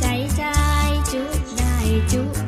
ใจใจจุดได้จุด